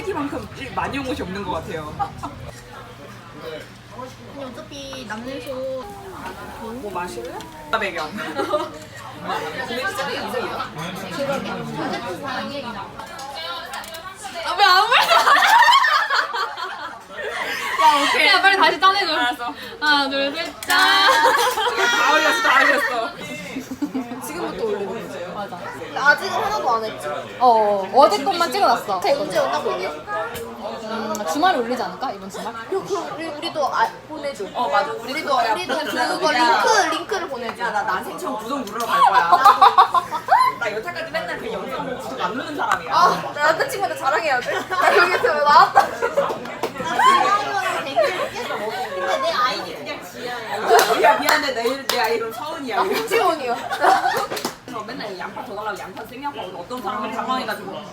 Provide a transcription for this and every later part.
세기만큼 많이 온 곳이 없는 것 같아요. 아니 어차피 남는 뭐 마실래? 아, 배경. 아왜 아무 말도 안 해? 야 오케이. 야 빨리 다시 짜내줘. 알았어. 하나 둘 셋 짠. 다 올렸어, 다 올렸어. 지금부터 올리는 거죠. 맞 아. 아직은 하나도 안 했지. 어 어제 것만 찍어놨어. 자 언제 온다고 얘기해? 음, 주말에 올리지 않을까 이번 주말? 야 그럼 우리, 우리도 아, 보내줘. 어, 맞아. 우리도 우리도 그거 링크 링크를 보내줘. 야, 나 난생처럼 구독 누르러 갈 거야. 나 여태까지 맨날 그 영상 구독 안 누른 사람이야. 아, 나 남자친구한테 자랑해야 돼. 나 여기서 나왔다. 근데 내 아이디 그냥 지아야. 야, 미안해. 내, 내 아이름 서은이야. 홍지원이요. 맨날 양파 더 달라고 양파 생양파 어떤 사람은 당황해가지고 어,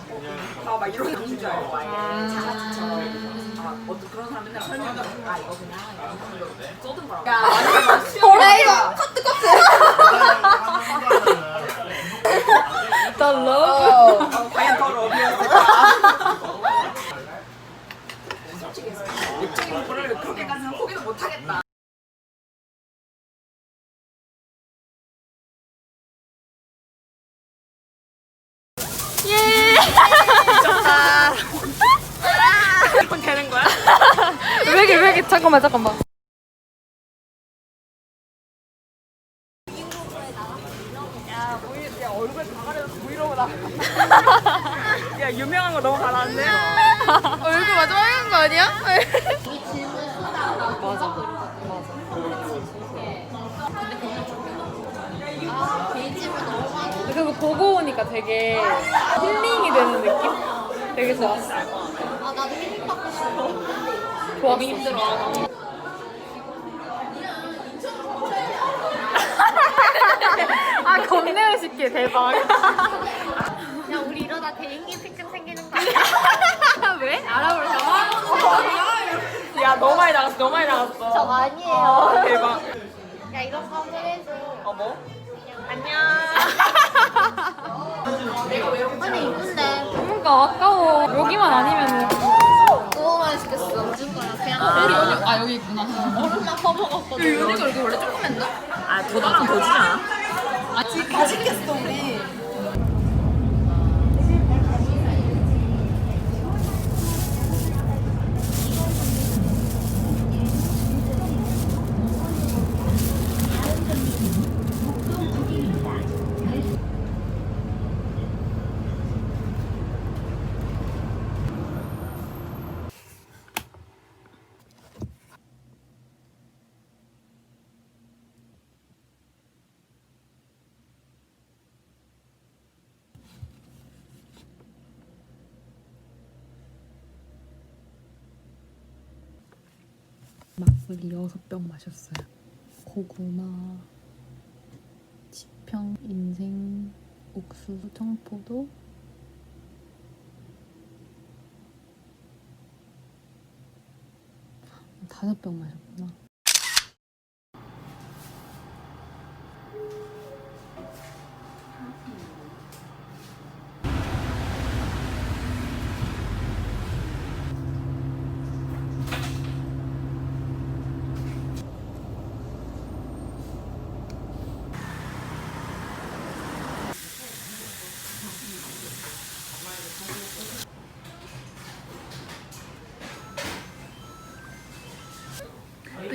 다막 이런 양인 줄 알고 아예 자라치처럼 아, 어떤 그런 사람 맨날 설명하고 아 이거 그냥 양파로 써둔 거라고. 야 맞아 야 이거? 커트 커트. 달러. 어, 과연 더 러비였을까 솔직히 입적인 거를 그렇게까지는 포기를 못하겠다 예 이건 되는 거야? 왜 이렇게 왜 이렇게 잠깐만 잠깐만. 야, 보이, 야 얼굴 다 가려서 브이로그 나. 야 유명한 거 너무 가라앉네. 얼굴 마저 하얀 거 아니야? 그거 보고 오니까 되게 힐링이 되는 느낌? 되게 좋았어. 아 나도 힐링 받고 싶어. 좋았어. 힘들어. 아 겁내 쉽게 대박. 야 우리 이러다 대인기 피증 생기는 거 아니야? 왜? 알아보려고? 야 너무 많이 나갔어, 너무 많이 나갔어. 저 아니에요. 대박. 야 이런 거 한번 해줘. 어 뭐? 안녕. 아니 이쁜데. 그러니까 아까워. 여기만 아니면은. 우리 여기 아 여기 있구나. 얼음만 퍼먹었거든. 여기가 여기 원래 조금 했나? 아 더 나좀 더 주지 않아? 아 맛있겠어 우리. 막걸리 여섯 병 마셨어요. 고구마, 지평, 인생, 옥수수, 청포도. 다섯 병 마셨구나.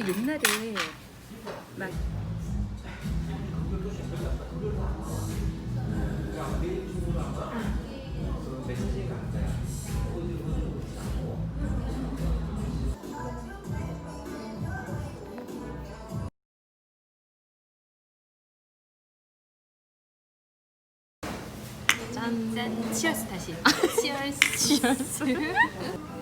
또 옛날에 막 짠. 짠. 치얼스 다시. 치얼스. 치얼스.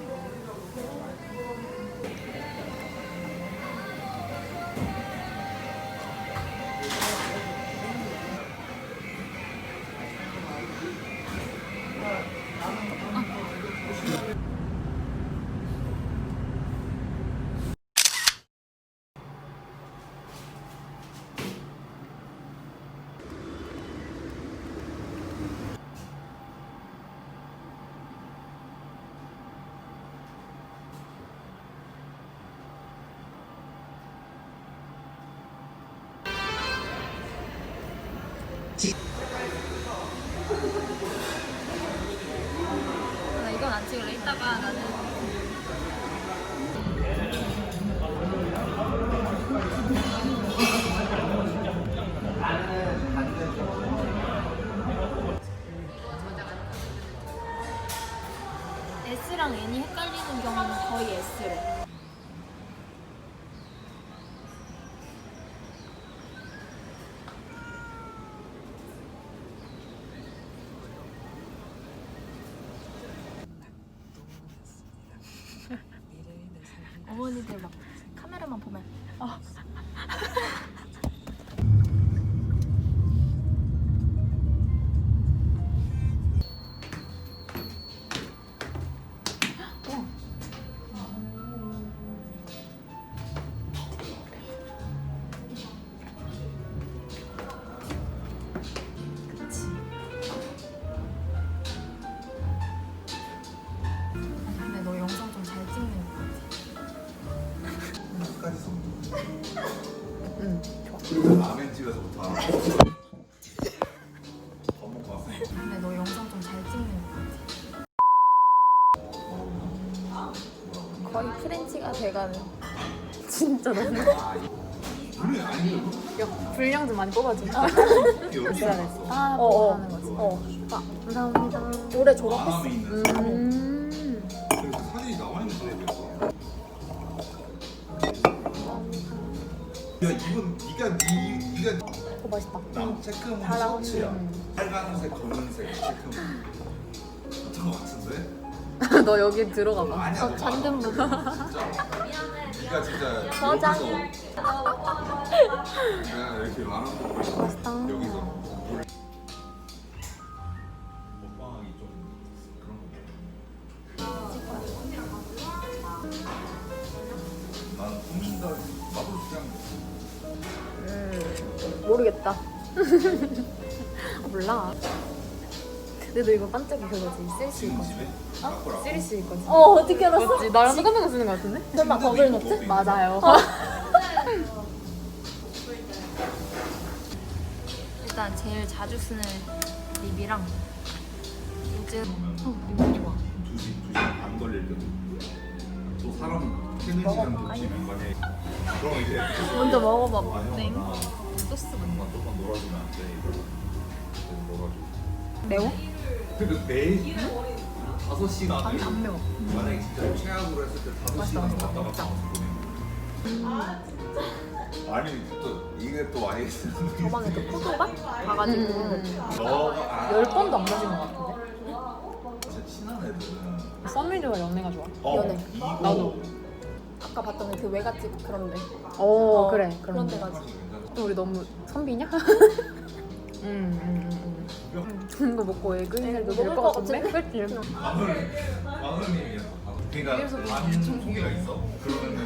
나 이건 안 찍을래. 이따가 나는 S랑 N이 헷갈리는 경우는 거의 S래. 어머니들 막 카메라만 보면 아. 거의 프렌치가 돼가는. 진짜 너무 아, 야 분량 좀 많이 여기 됐어. 있어. 아, 어, 어. 거지. 어 감사합니다. 올해 있는 음 사진이 나와 있는. 야 이건 네가 네 네가 어, 맛있다 다 나오네. 셔츠야. 빨간색, 검은색 같은데? 너 여기 들어가 봐. 너 잔든. 진짜. 네가 진짜 저장. 여기서 내가 이렇게. 맛있다. 여기서 좀 그런 거. 난 꾸민다. 나도 그냥 음 모르겠다 몰라 근데 너 이거 반짝이 그거지 쓸수 지금 있거든 집에 갖고 쓸수 있거든 어, 어떻게 알았어? 맞지? 나랑 똑같은 거 쓰는 거 같은데? 설마 버블 노트? 맞아요 일단 제일 자주 쓰는 립이랑 이거 좋아 두시 두시 반 걸릴 때도. 또 사람 퇴근 시간 놓치면 만약에 그럼 이제 먼저 먹어봐. 아, 형. 나 소스 엄마 조금 놀아주면 안 돼? 이러고 놀아줘. 매워? 그 매일 다섯 시간을 안, 안 매워 만약에 진짜 최악으로 했을 때 다섯 맛있다, 시간 맛있다. 왔다 갔다 보내는 아니 또 이게 또게 저번에 그 포도밭 가가지고 음. 너가 열 번도 안 마신 것 같은데? 진짜 친한 애들은 썸밀드와 연애가 좋아 어, 연애. 이거 나도. 아까 봤던 그 외갓집 그런데 오 어, 그래 그런 그런 데 데 가지. 또 우리 너무 선비냐? 응응응 이거 먹고 애근이도 먹을 될것 것 같은데? 마늘 마늘님이야 그러니까 반 총기가 있어? 그러면은